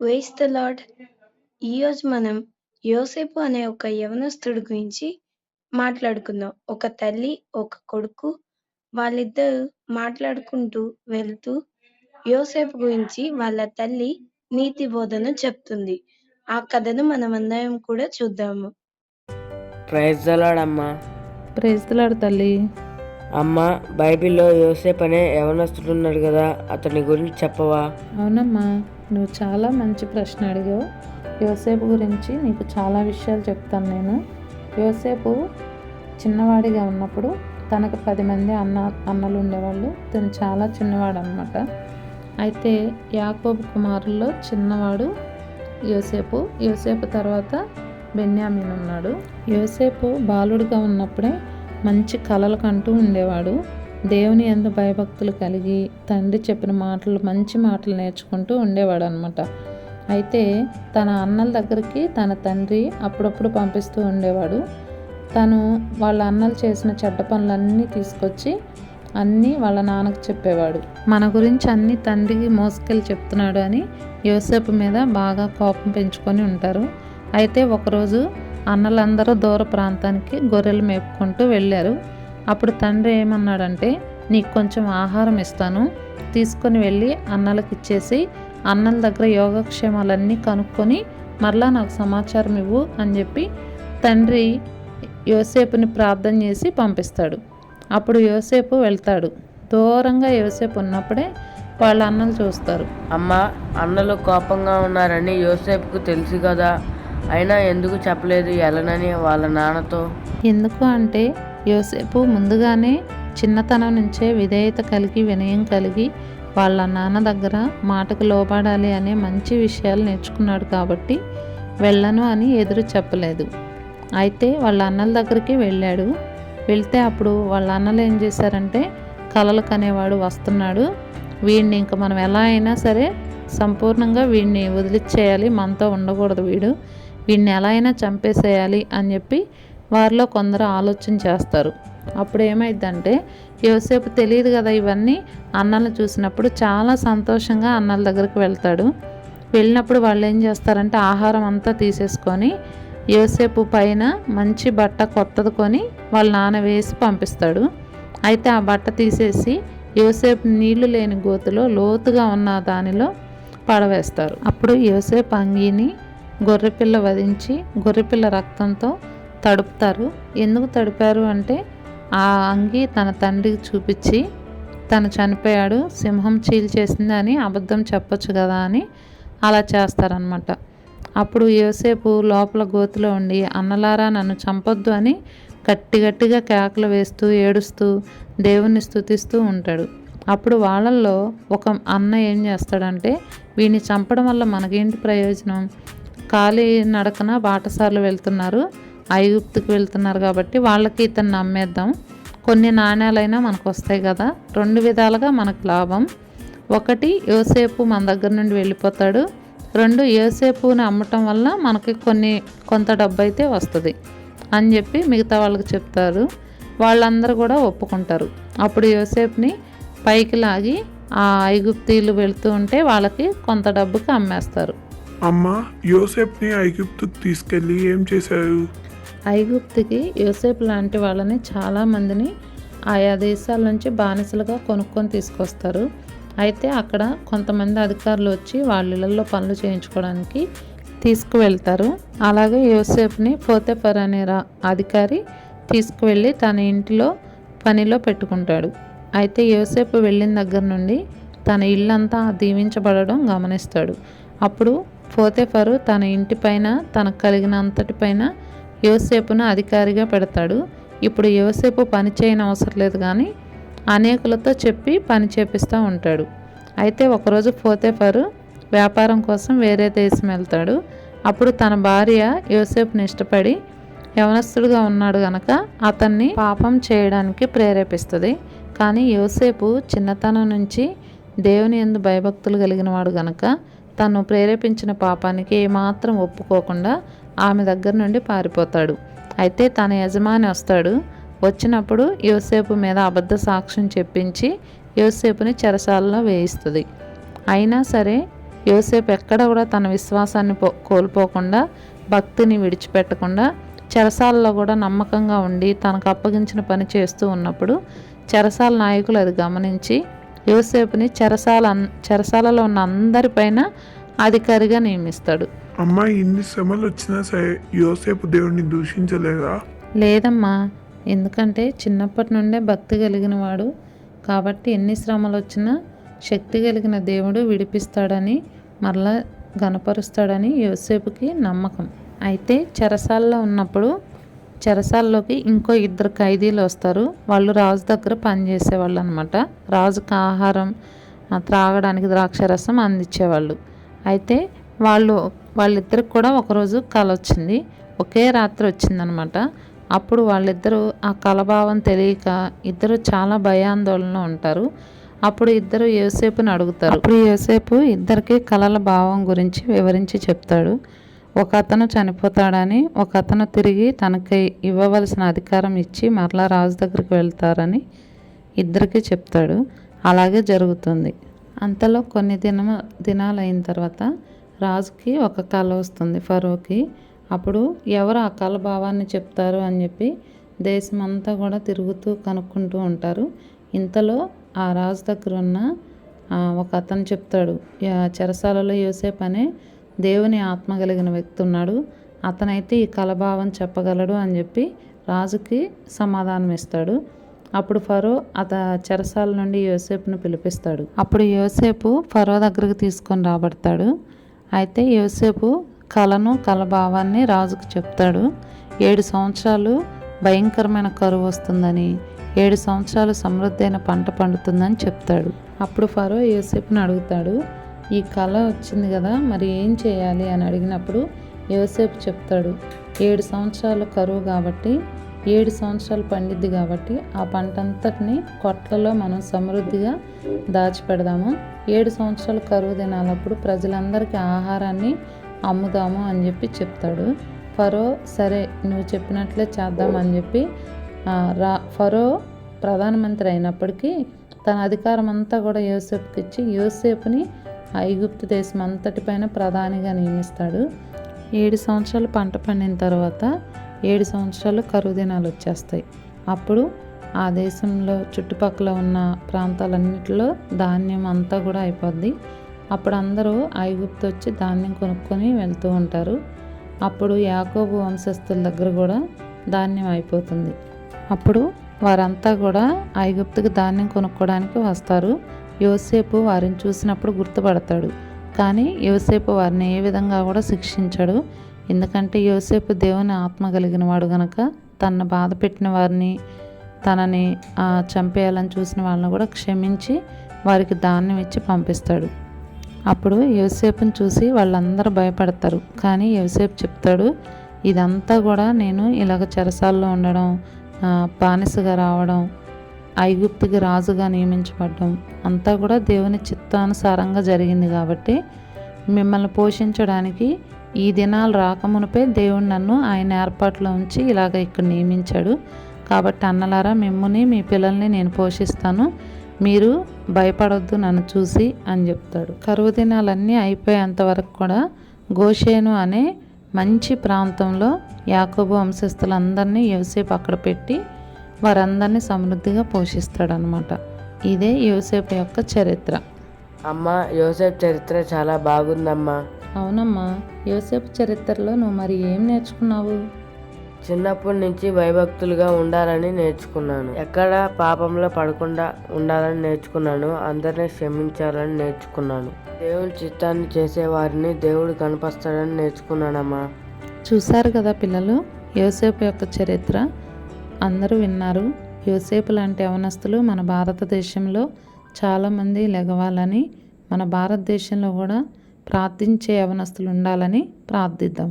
Praise the lord ఈరోజు మనం యోసేపు అనే ఒక యవనస్తుడి గురించి మాట్లాడుకుందాం. ఒక తల్లి ఒక కొడుకు వాళ్ళిద్దరూ మాట్లాడుకుంటూ వెళ్తూ యోసేపు గురించి వాళ్ళ తల్లి నీతి బోధన చెప్తుంది. ఆ కథను మనమందరం కూడా చూద్దాము. ప్రైజ్ అమ్మా. ప్రేస్తులాడు తల్లి. అమ్మ బైబిల్లో యోసేప్ అనే యవనస్తుడు ఉన్నాడు కదా అతని గురించి చెప్పవా? అవునమ్మా. నువ్వు చాలా మంచి ప్రశ్న అడిగావు. యోసేపు గురించి నీకు చాలా విషయాలు చెప్తాను నేను. యోసేపు చిన్నవాడిగా ఉన్నప్పుడు తనకు పది మంది అన్న అన్నలు ఉండేవాళ్ళు. తను చాలా చిన్నవాడు అనమాట అయితే యాకోబు కుమారుల్లో చిన్నవాడు యోసేపు. యోసేపు తర్వాత బెన్యామిన్ ఉన్నాడు. యోసేపు బాలుడిగా ఉన్నప్పుడే మంచి కలలు కంటూ ఉండేవాడు. దేవుని ఎందు భయభక్తులు కలిగి తండ్రి చెప్పిన మాటలు మంచి మాటలు నేర్చుకుంటూ ఉండేవాడు అనమాట అయితే తన అన్నల దగ్గరికి తన తండ్రి అప్పుడప్పుడు పంపిస్తూ ఉండేవాడు. తను వాళ్ళ అన్నలు చేసిన చెడ్డ పనులన్నీ తీసుకొచ్చి అన్నీ వాళ్ళ నాన్నకు చెప్పేవాడు. మన గురించి అన్ని తండ్రికి మోసుకెళ్ళి చెప్తున్నాడు అని యోసేపు మీద బాగా కోపం పెంచుకొని ఉంటారు. అయితే ఒకరోజు అన్నలందరూ దూర ప్రాంతానికి గొర్రెలు మేపుకుంటూ వెళ్ళారు. అప్పుడు తండ్రి ఏమన్నాడంటే నీకు కొంచెం ఆహారం ఇస్తాను. తీసుకొని వెళ్ళి అన్నలకు ఇచ్చేసి అన్నల దగ్గర యోగక్షేమాలన్నీ కనుక్కొని మరలా నాకు సమాచారం ఇవ్వు అని చెప్పి తండ్రి యోసేపుని ప్రార్థన చేసి పంపిస్తాడు. అప్పుడు యోసేపు వెళ్తాడు. దూరంగా యోసేపు ఉన్నప్పుడే వాళ్ళ అన్నలు చూస్తారు. అమ్మ అన్నలు కోపంగా ఉన్నారని యోసేపుకు తెలుసు కదా. అయినా ఎందుకు చెప్పలేదు ఎలనని వాళ్ళ నాన్నతో? ఎందుకు అంటే యోసేపు ముందుగానే చిన్నతనం నుంచే విధేయత కలిగి వినయం కలిగి వాళ్ళ నాన్న దగ్గర మాటకు లోబడాలి అనే మంచి విషయాలు నేర్చుకున్నాడు కాబట్టి వెళ్ళను అని ఎదురు చెప్పలేదు. అయితే వాళ్ళ అన్నల దగ్గరికి వెళ్ళాడు. వెళ్తే అప్పుడు వాళ్ళ అన్నలు ఏం చేశారంటే కలలు కనేవాడు వస్తున్నాడు. వీడిని ఇంక మనం ఎలా అయినా సరే సంపూర్ణంగా వీడిని వదిలిచ్చేయాలి. మనతో ఉండకూడదు వీడు. వీడిని ఎలా అయినా చంపేసేయాలి అని చెప్పి వారిలో కొందరు ఆలోచన చేస్తారు. అప్పుడు ఏమైందంటే యోసేపు తెలియదు కదా ఇవన్నీ? అన్నలు చూసినప్పుడు చాలా సంతోషంగా అన్నల దగ్గరికి వెళ్తాడు. వెళ్ళినప్పుడు వాళ్ళు ఏం చేస్తారంటే ఆహారం అంతా తీసేసుకొని యోసేపు పైన మంచి బట్ట కొత్తది కొని వాళ్ళ నాన్న వేసి పంపిస్తాడు. అయితే ఆ బట్ట తీసేసి యోసేపు నీళ్ళు లేని గోతులో లోతుగా ఉన్న దానిలో పడవేస్తారు. అప్పుడు యోసేపు అంగీని గొర్రెపిల్ల వధించి గొర్రెపిల్ల రక్తంతో తడుపుతారు. ఎందుకు తడిపారు అంటే ఆ అంగి తన తండ్రికి చూపించి తను చనిపోయాడు సింహం చీల్చేసింది అని అబద్ధం చెప్పొచ్చు కదా అని అలా చేస్తారనమాట అప్పుడు యోసేపు లోపల గోతిలో ఉండి అన్నలారా నన్ను చంపొద్దు అని గట్టి గట్టిగా కేకలు వేస్తూ ఏడుస్తూ దేవుణ్ణి స్తుతిస్తూ ఉంటాడు. అప్పుడు వాళ్ళల్లో ఒక అన్న ఏం చేస్తాడంటే వీడిని చంపడం వల్ల మనకేంటి ప్రయోజనం? ఖాళీ నడకన బాటసార్లు వెళ్తున్నారు. ఐగుప్తుకు వెళ్తున్నారు కాబట్టి వాళ్ళకి ఇతను నమ్మేద్దాం. కొన్ని నాణ్యాలైనా మనకు వస్తాయి కదా. రెండు విధాలుగా మనకు లాభం. ఒకటి యోసేపు మన దగ్గర నుండి వెళ్ళిపోతాడు. రెండు యోసేపుని అమ్మటం వల్ల మనకి కొన్ని కొంత డబ్బు అయితే వస్తుంది అని చెప్పి మిగతా వాళ్ళకి చెప్తారు. వాళ్ళందరూ కూడా ఒప్పుకుంటారు. అప్పుడు యోసేపుని పైకి లాగి ఆ ఐగుప్తీలు వెళుతూ ఉంటే వాళ్ళకి కొంత డబ్బుకి అమ్మేస్తారు. అమ్మ యోసేప్ని ఐగుప్తుకు తీసుకెళ్ళి ఏం చేశారు? ఐగుప్తుకి యోసేపు లాంటి వాళ్ళని చాలామందిని ఆయా దేశాల నుంచి బానిసలుగా కొనుక్కొని తీసుకొస్తారు. అయితే అక్కడ కొంతమంది అధికారులు వచ్చి వాళ్ళ ఇళ్ళల్లో పనులు చేయించుకోవడానికి తీసుకువెళ్తారు. అలాగే యోసేఫ్ని పోతేపర్ అనే రా అధికారి తీసుకువెళ్ళి తన ఇంటిలో పనిలో పెట్టుకుంటాడు. అయితే యోసేపు వెళ్ళిన దగ్గర నుండి తన ఇల్లంతా దీవించబడడం గమనిస్తాడు. అప్పుడు పోతేఫరు తన ఇంటిపైన తనకు కలిగినంతటిపైన యోసేపును అధికారిగా పెడతాడు. ఇప్పుడు యోసేపు పని చేయని అవసరం లేదు కానీ అనేకులతో చెప్పి పని చేపిస్తూ ఉంటాడు. అయితే ఒకరోజు పోతేఫరు వ్యాపారం కోసం వేరే దేశం వెళ్తాడు. అప్పుడు తన భార్య యోసేపుని ఇష్టపడి యవనస్తుడుగా ఉన్నాడు గనక అతన్ని పాపం చేయడానికి ప్రేరేపిస్తుంది. కానీ యోసేపు చిన్నతనం నుంచి దేవుని ఎందు భయభక్తులు కలిగిన వాడు గనక తను ప్రేరేపించిన పాపానికి ఏమాత్రం ఒప్పుకోకుండా ఆమె దగ్గర నుండి పారిపోతాడు. అయితే తన యజమాని వస్తాడు. వచ్చినప్పుడు యోసేపు మీద అబద్ధ సాక్ష్యం చెప్పించి యోసేపుని చెరసాలలో వేయిస్తుంది. అయినా సరే యోసేపు ఎక్కడ కూడా తన విశ్వాసాన్ని పో కోల్పోకుండా భక్తిని విడిచిపెట్టకుండా చెరసాలలో కూడా నమ్మకంగా ఉండి తనకు అప్పగించిన పని చేస్తూ ఉన్నప్పుడు చెరసాల నాయకులు అది గమనించి యోసేపుని చెరసాల చెరసాలలో ఉన్న అందరిపైన అధికారిగా నియమిస్తాడు. అమ్మ ఇన్ని శ్రమలు వచ్చినా సరే యోసేపు దేవుడిని దూషించలేదా? లేదమ్మా ఎందుకంటే చిన్నప్పటి నుండే భక్తి కలిగిన వాడు. కాబట్టి ఎన్ని శ్రమలు వచ్చినా శక్తి కలిగిన దేవుడు విడిపిస్తాడని మరలా గనపరుస్తాడని యోసేపుకి నమ్మకం. అయితే చెరసాల్లో ఉన్నప్పుడు చెరసాల్లోకి ఇంకో ఇద్దరు ఖైదీలు వస్తారు. వాళ్ళు రాజు దగ్గర పనిచేసేవాళ్ళు అనమాట రాజుకు ఆహారం త్రాగడానికి ద్రాక్షరసం అందించేవాళ్ళు. అయితే వాళ్ళు వాళ్ళిద్దరికి కూడా ఒకరోజు కల వచ్చింది. ఒకే రాత్రి వచ్చిందనమాట అప్పుడు వాళ్ళిద్దరూ ఆ కలభావం తెలియక ఇద్దరు చాలా భయాందోళన ఉంటారు. అప్పుడు ఇద్దరు యోసేపుని అడుగుతారు. అప్పుడు యోసేపు ఇద్దరికి కలల భావం గురించి వివరించి చెప్తాడు. ఒక అతను చనిపోతాడని ఒక అతను తిరిగి తనకి ఇవ్వవలసిన అధికారం ఇచ్చి మరలా రాజు దగ్గరికి వెళ్తారని ఇద్దరికి చెప్తాడు. అలాగే జరుగుతుంది. అంతలో కొన్ని దిన దినాలు అయిన తర్వాత రాజుకి ఒక కళ వస్తుంది ఫరోకి. అప్పుడు ఎవరు ఆ కళ భావాన్ని చెప్తారు అని చెప్పి దేశమంతా కూడా తిరుగుతూ కనుక్కుంటూ ఉంటారు. ఇంతలో ఆ రాజు దగ్గర ఉన్న ఒక అతను చెప్తాడు. చెరసాలలో యోసేపు అనే దేవుని ఆత్మ కలిగిన వ్యక్తి ఉన్నాడు. అతనైతే ఈ కలభావం చెప్పగలడు అని చెప్పి రాజుకి సమాధానం ఇస్తాడు. అప్పుడు ఫరో అత చెరసాల నుండి యోసేపును పిలిపిస్తాడు. అప్పుడు యోసేపు ఫరో దగ్గరికి తీసుకొని రాబడతాడు. అయితే యోసేపు కళను కలభావాన్ని రాజుకు చెప్తాడు. ఏడు సంవత్సరాలు భయంకరమైన కరువు వస్తుందని ఏడు సంవత్సరాలు సమృద్ధైన పంట పండుతుందని చెప్తాడు. అప్పుడు ఫరో యోసేపుని అడుగుతాడు. ఈ కళ వచ్చింది కదా మరి ఏం చేయాలి అని అడిగినప్పుడు యోసేపు చెప్తాడు ఏడు సంవత్సరాలు కరువు కాబట్టి ఏడు సంవత్సరాలు పండిద్ది కాబట్టి ఆ పంట అంతటిని కొట్లలో మనం సమృద్ధిగా దాచిపెడదాము. ఏడు సంవత్సరాలు కరువు తినాలప్పుడు ప్రజలందరికీ ఆహారాన్ని అమ్ముదాము అని చెప్పి చెప్తాడు. ఫరో సరే నువ్వు చెప్పినట్లే చేద్దామని చెప్పి రా ఫరో ప్రధానమంత్రి అయినప్పటికీ తన అధికారం అంతా కూడా యోసేపుకి ఇచ్చి యోసేపుని ఐగుప్తు దేశం అంతటిపైన ప్రధానిగా నియమిస్తాడు. ఏడు సంవత్సరాలు పంట పండిన తర్వాత ఏడు సంవత్సరాలు కరువు దినాలు వచ్చేస్తాయి. అప్పుడు ఆ దేశంలో చుట్టుపక్కల ఉన్న ప్రాంతాలన్నింటిలో ధాన్యం అంతా కూడా అయిపోద్ది. అప్పుడు అందరూ ఐగుప్తు వచ్చి ధాన్యం కొనుక్కొని వెళ్తూ ఉంటారు. అప్పుడు యాకోబు వంశస్థుల దగ్గర కూడా ధాన్యం అయిపోతుంది. అప్పుడు వారంతా కూడా ఐగుప్తుకి ధాన్యం కొనుక్కోవడానికి వస్తారు. యోసేపు వారిని చూసినప్పుడు గుర్తుపడతాడు. కానీ యోసేపు వారిని ఏ విధంగా కూడా శిక్షించడు. ఎందుకంటే యోసేపు దేవుని ఆత్మ కలిగిన వాడు గనక తన బాధ పెట్టిన వారిని తనని చంపేయాలని చూసిన వాళ్ళని కూడా క్షమించి వారికి ధాన్యం ఇచ్చి పంపిస్తాడు. అప్పుడు యోసేపుని చూసి వాళ్ళందరూ భయపడతారు. కానీ యోసేపు చెప్తాడు ఇదంతా కూడా నేను ఇలాగ చెరసాల్లో ఉండడం బానిసగా రావడం ఐగుప్తుకి రాజుగా నియమించబడ్డం అంతా కూడా దేవుని చిత్తానుసారంగా జరిగింది కాబట్టి మిమ్మల్ని పోషించడానికి ఈ దినాలు రాకమునిపై దేవుడు నన్ను ఆయన ఏర్పాట్లో ఉంచి ఇలాగ ఇక్కడ నియమించాడు. కాబట్టి అన్నలారా మిమ్ముని మీ పిల్లల్ని నేను పోషిస్తాను. మీరు భయపడొద్దు నన్ను చూసి అని చెప్తాడు. కరువు దినాలన్నీ అయిపోయేంత వరకు కూడా గోషేను అనే మంచి ప్రాంతంలో యాకోబు వంశస్థులందరినీ యోసేపు అక్కడ పెట్టి వారందరినీ సమృద్ధిగా పోషిస్తాడనమాట ఇదే యోసేపు యొక్క చరిత్ర. అమ్మ యోసేఫ్ చరిత్ర చాలా బాగుందమ్మా. అవునమ్మా యోసేపు చరిత్రలో నువ్వు మరి ఏం నేర్చుకున్నావు? చిన్నప్పటి నుంచి భయభక్తులుగా ఉండాలని నేర్చుకున్నాను. ఎక్కడ పాపంలో పడకుండా ఉండాలని నేర్చుకున్నాను. అందరినీ క్షమించాలని నేర్చుకున్నాను. దేవుని చిత్తాన్ని చేసే వారిని దేవుడు కనిపిస్తాడని నేర్చుకున్నానమ్మా. చూశారు కదా పిల్లలు యోసేపు యొక్క చరిత్ర. అందరూ విన్నారు. యోసేపు లాంటి యవనస్తులు మన భారతదేశంలో చాలామంది లెగవాలని మన భారతదేశంలో కూడా ప్రార్థించే యవనస్తులు ఉండాలని ప్రార్థిద్దాం.